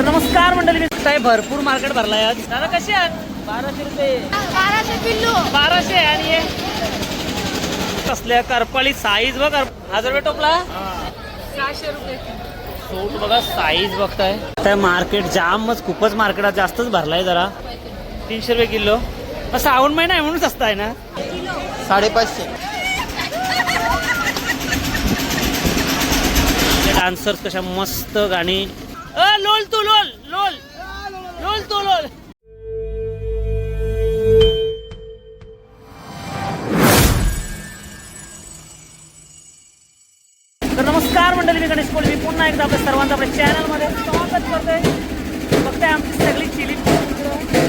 तर नमस्कार मंडळी मी काय भरपूर मार्केट भरलाय आज. दादा कशी आहात बाराशे रुपये. बाराशे पिल्लू बाराशे आणि हे कसल्या करपाळी साईज बघ हजार रुपये टोपला? सहाशे रुपये सूट बघा साईज बघताय. त्या मार्केट जामच खूपच मार्केटात जास्तच भरलाय जरा. तीनशे रुपये किलो. श्रावण महिना आहे म्हणून स्वस्त आहे ना साडेपाचशे. डान्सर्स कशा मस्त गाणी. तर नमस्कार मंडळी मी गणेश कोळी मी पुन्हा एकदा आपल्या सर्वांचं आपल्या चॅनलमध्ये स्वागत करतोय फक्त आमची सगळी चिली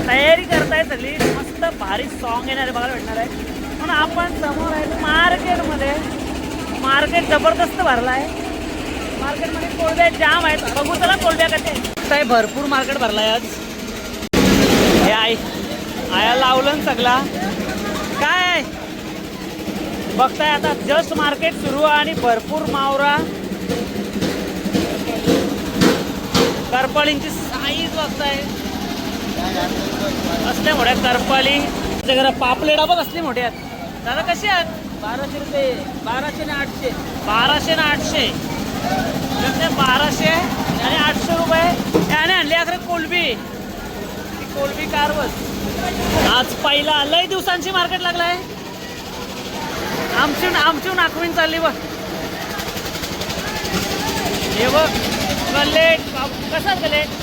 तयारी करताय सगळी. मस्त भारी सॉन्ग येणार आहे बघायला भेटणार आहे. म्हणून आपण समोर आहे मार्केटमध्ये. मार्केट जबरदस्त भरला आहे मार्केटमध्ये कोलब्या जाम आहेत. बघू चला कोलब्या कसे काय भरपूर मार्केट भरलाय आज. हे आई आया लावलं सगळा. काय बघताय आता जस्ट मार्केट सुरू आहे आणि भरपूर मावरा. करपाळींची साईज बघताय. असल्या मोठ्या करपाली जरा पापलेडा बघ असले मोठे आहेत. दादा कसे आहेत? बाराशे रुपये बाराशे ना आठशे. बाराशे ना आठशे. बाराशे आणि आठशे रुपये. त्याने आणली अकरा कोलबी. कोलबी कारवत. आज पहिला लय दिवसांची मार्केट लागलाय. आमची आमची नाकवीन चालली बघ. हे बघ कलेट कसा कलेट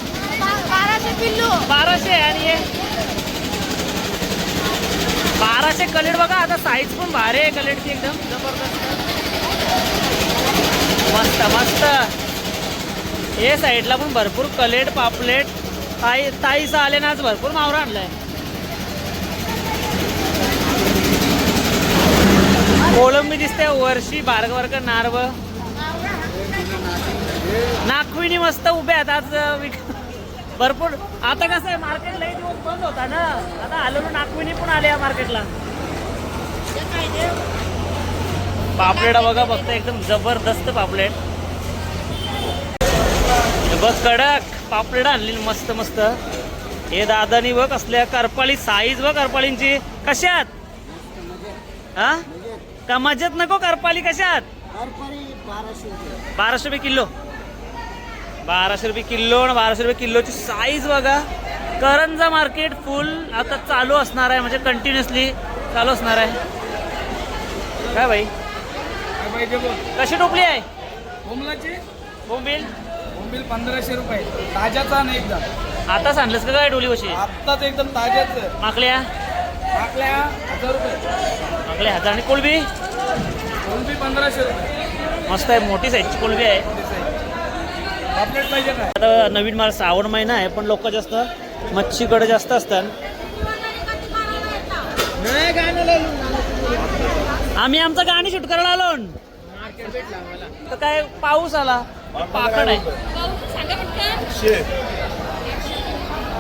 बाराशे पिल्लू. बाराशे आणि हे? बाराशे कलेट बघा आता साईज पण भारी आहे कलेटची एकदम. जबरदस्त. मस्त मस्त. हे साईडला पण भरपूर कलेट पापलेट ताई ताईचं आले ना आज भरपूर मावरा आणलाय. कोळंबी दिसते वर्षी बारग वर्ग नारव. नागविणी मस्त उभे आहेत आज विक- भरपूर आता कसं आहे मार्केट लई दिवस बंद होता ना. आता आलो ना नागविणी पण आले या मार्केटला पापलेटा बघा फक्त एकदम जबरदस्त पापलेट बघ कडक पापलेट आणली मस्त मस्त. हे दादानी बघ असल्या करपाळी साईज बघ करपाळींची. कशात? हा? का मजेत नको करपाली कशात? बाराशे रुपये. किलो. बाराशे रुपये किलो आणि बाराशे रुपये किलोची साईज बघा. करंजा मार्केट फुल आता चालू असणार आहे म्हणजे कंटिन्युअसली चालू असणार आहे. काय भाई? कशी टोपली आहे? बोंबील? बोंबील पंधराशे रुपये. ताज्याचा ना एकदम. आता सांगलंस का काय डोली कशी आत्ताच एकदम ताज्याच. माकल्या? टाकल्या हजार रुपये. माकल्या हजार आणि कोलबी? बोंबी पंधराशे रुपये. मस्त आहे मोठी साईजची कोलबी आहे. पापलेट पाहिजे काय आता नवीन माल श्रावण महिना आहे पण लोक जास्त मच्छीकडे जास्त असतात. नाही काय नाही आम्ही आमचं गाणी शूट करायला आलो. तर काय पाऊस आला. पाकड आहे.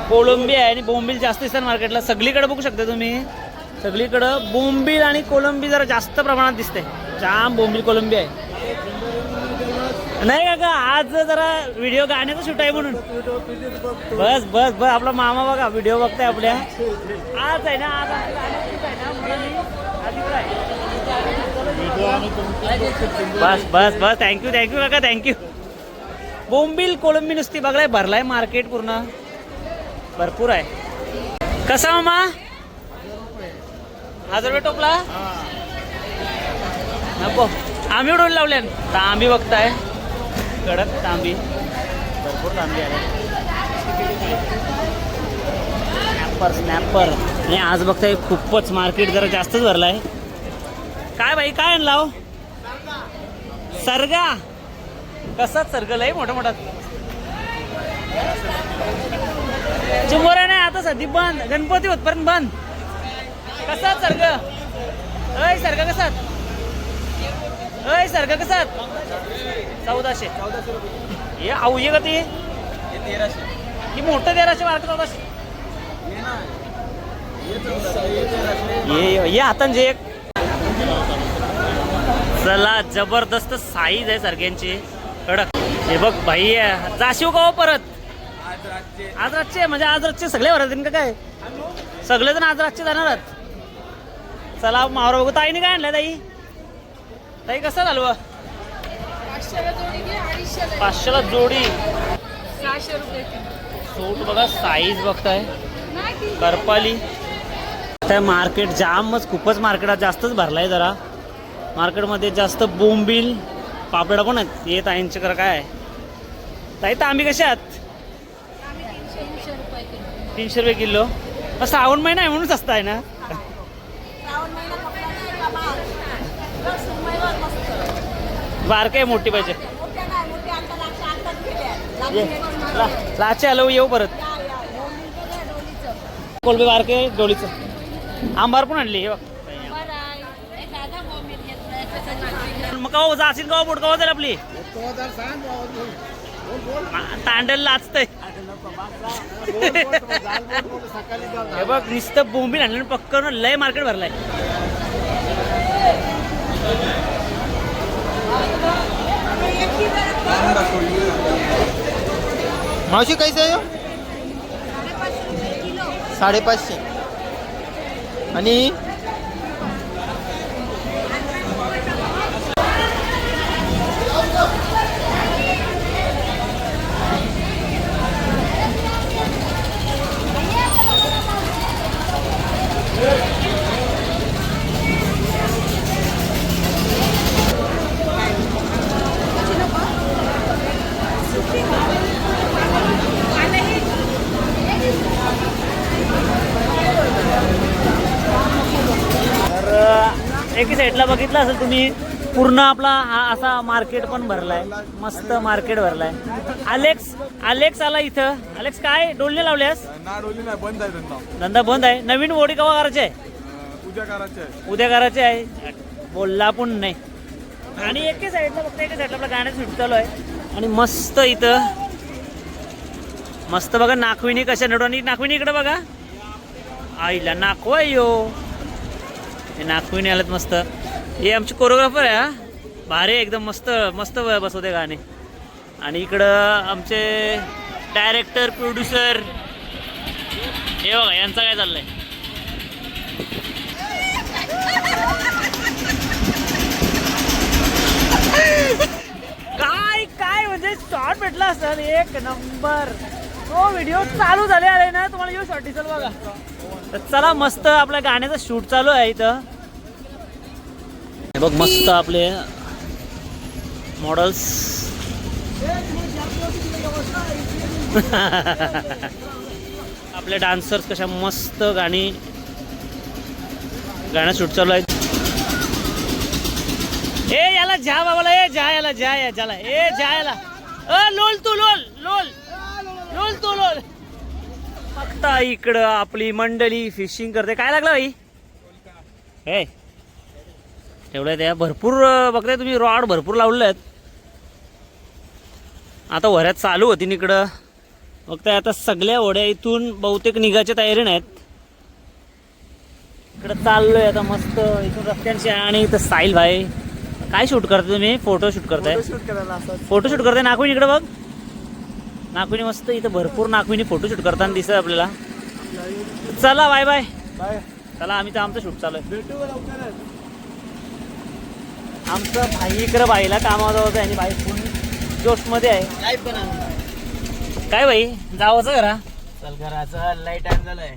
कोलंबी आहे आणि बोंबील जास्त दिसतात मार्केटला. सगळीकडे बघू शकता तुम्ही. सगळीकडं बोंबील आणि कोलंबी जरा जास्त प्रमाणात दिसते जाम बोंबील कोलंबी आहे. नाही का का आज जरा व्हिडिओ गाण्याचं शूट आहे म्हणून. बस बस बस. आपला मामा बघा व्हिडिओ बघताय आपल्या. आज आहे ना आज. बस बस बस. थँक्यू थँक्यू काका थँक्यू बोंबील कोळंबी नुसती बघलाय भरलाय मार्केट पूर्ण. भरपूर आहे. कसा मामा? हजार रुपये टोपला? नको. आम्ही उडवून लावल्या तांबी बघताय. कडक तांबी. भरपूर तांबी आहे. स्नॅपर स्नॅपर आणि आज बघताय खूपच मार्केट जरा जास्तच भरलाय. काय बाई काय आणला हो सरगा. कसा सर्कल आहे मोठा मोठा? चिंबोरा नाही आता सध्या बंद. गणपती होतपर्यंत बंद. कसा सर्ग अय सर्ग कसा? अय सर्ग कसा? चौदाशे. हे आऊ ये का ते. ही मोठं तेराशे मार्क चौदाशे. ये ये हातान जे एक. चला जबरदस्त साईज आहे सारख्यांची कडक. हे बघ भाई जाशीव का हो परत? आज रातचे म्हणजे आज रातचे सगळे भरत का काय? सगळेजण आज रातचे जाणार आहेत. चला मावर बघू. ताईने काय आणलं ताई? ताई कसं झालं? पाचशेला जोडी सूट बघा साईज बघताय. करपाली. त्या मार्केट जामच खूपच मार्केटात जास्तच भरलाय जरा. मार्केटमध्ये जास्त बोंबील पापड पण आहेत? येत आहे खरं काय ताई तर आम्ही कसे आहात? तीनशे रुपये किलो. श्रावण महिना आहे म्हणून स्वस्त आहे ना? बारके मोठी पाहिजे. लाचे आलो येऊ परत. कोलबे बारके डोलीचं. आंबार पण आणली? हे बघ बरं आहे ए, दादा भाऊ मी घेतलं याच्यासाठी मग कवा जाशील कवा बोट कवा जाईल आपली? तांडल लाचतय. हे बघ नुसतं बोंबील आणलं पक्कन लय मार्केट भरलाय. मावशी कैसे आहे हो? साडेपाचशे. आणि तर एकी साईडला बघितलं असेल तुम्ही पूर्ण आपला हा असा मार्केट पण भरलाय. मस्त मार्केट भरलाय. अलेक्स अलेक्स आला इथं. अलेक्स काय? डोलने लावल्यास? ना डोली नाही बंद आहे धंदा. बंद आहे. नवीन वोडी कवा करायचे आहे? उद्या करायचे आहे. उद्या करायचे आहे. बोलला पण नाही. आणि एके साईडला फक्त एके साईडला आपलं गाण्यात सुट चालू आहे आणि मस्त इथं. मस्त बघा नाखविणी कशा नडवणी नाखविणी इकडे बघा. आईला नाखव आहे यो. हे नाखविणी आलेत मस्त. हे आमचे कोरिओग्राफर आहे हा. भारी एकदम मस्त मस्त बसवते गाणे. आणि इकडं आमचे डायरेक्टर प्रोड्युसर हे बघा यांचं काय चाललंय? काय काय म्हणजे शॉर्ट भेटला असेल एक नंबर तो व्हिडिओ चालू झाले आले ना तुम्हाला येऊ शॉर्ट दिसेल बघा. तर चला मस्त आपल्या गाण्याचं शूट चालू आहे इथं. हे बघ मस्त आपले मॉडल्स आपले डान्सर्स कशा मस्त गाणी गाणं शूट चालू आहे. ए याला जा बाबाला ए झा याला जा या झाला ए झा याला. अ लोल तू लोल लोल. लोल तू लोल. फक्त इकडं आपली मंडळी फिशिंग करते. काय लागलं बाई हे. तेवढ्या त्या भरपूर बघताय तुम्ही रॉड भरपूर लावले आहेत. आता वऱ्यात चालू होती इकडं. बघताय आता सगळ्या ओढ्या इथून बहुतेक निघायच्या तयारीने आहेत इकडं चाललोय आता मस्त इथून रस्त्यांची आणि इथं साईल भाई. काय शूट करता तुम्ही? फोटो शूट करताय. शूट करायला असं. फोटो शूट करताय. नागविणी इकडे बघ. नागविणी मस्त इथं भरपूर नागविणी फोटो शूट करताना दिसत आपल्याला. चला बाय बाय बाय चला आम्ही तर आमचं शूट चालू आहे भेटू आमचं भाई इकडं बाईला कामावर होतं आणि बाई फुल जोशमध्ये आहे. काय बाई? जावंच घरा. चल घराचा लाइट टाइम झालाय.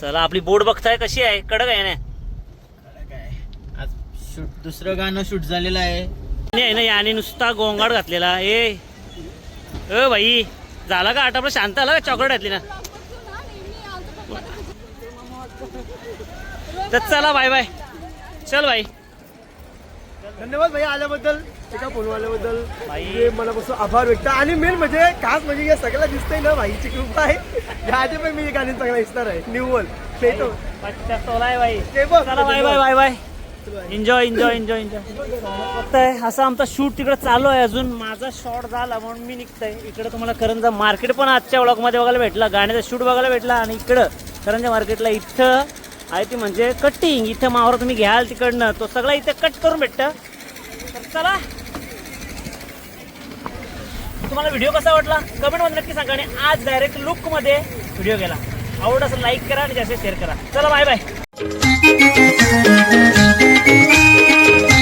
चला आपली बोर्ड बघताय कशी आहे? कडक आहे ना? काय आज शूट दुसरं गाणं शूट झालेलं आहे. आणि आहे ना याने नुसता गोंगाट घातलेला. ए अ भाई झाला का आठ आपलं शांत आला का? चॉकलेट घातली ना. तर चला बाय बाय चल बाई. धन्यवाद भाई आल्याबद्दल एका फोन आल्याबद्दल. भाई. मनापासून आभार व्यक्त. आणि मेन म्हणजे खास म्हणजे या सगळ्याला दिसतंय ना भाईची कृपा आहे. या आधी पण मी गाणी चांगला दिसणार आहे. न्यू वर्ल्ड पेटो सोलाय बाई. ते बघ. Bye bye bye bye enjoy enjoy enjoy enjoy बघताय असं आमचा शूट तिकडे चालू आहे अजून. माझा शॉट झाला म्हणून मी निघतंय. इकडे तुम्हाला करंजा मार्केट पण आजच्या व्लॉगमध्ये बघायला भेटला. गाण्याचा शूट बघायला भेटला आणि इकडं करंजा मार्केटला इथं आहे ती म्हणजे कटिंग इथं मावर तुम्ही घ्याल तिकडनं. तो सगळा इथे कट करून भेटतं. तर चला. तुम्हाला व्हिडिओ कसा वाटला? कमेंटमध्ये नक्की सांगा आणि आज डायरेक्ट लुकमध्ये व्हिडिओ गेला आवड असं लाईक करा आणि जास्त शेअर करा. चला बाय बाय えっ?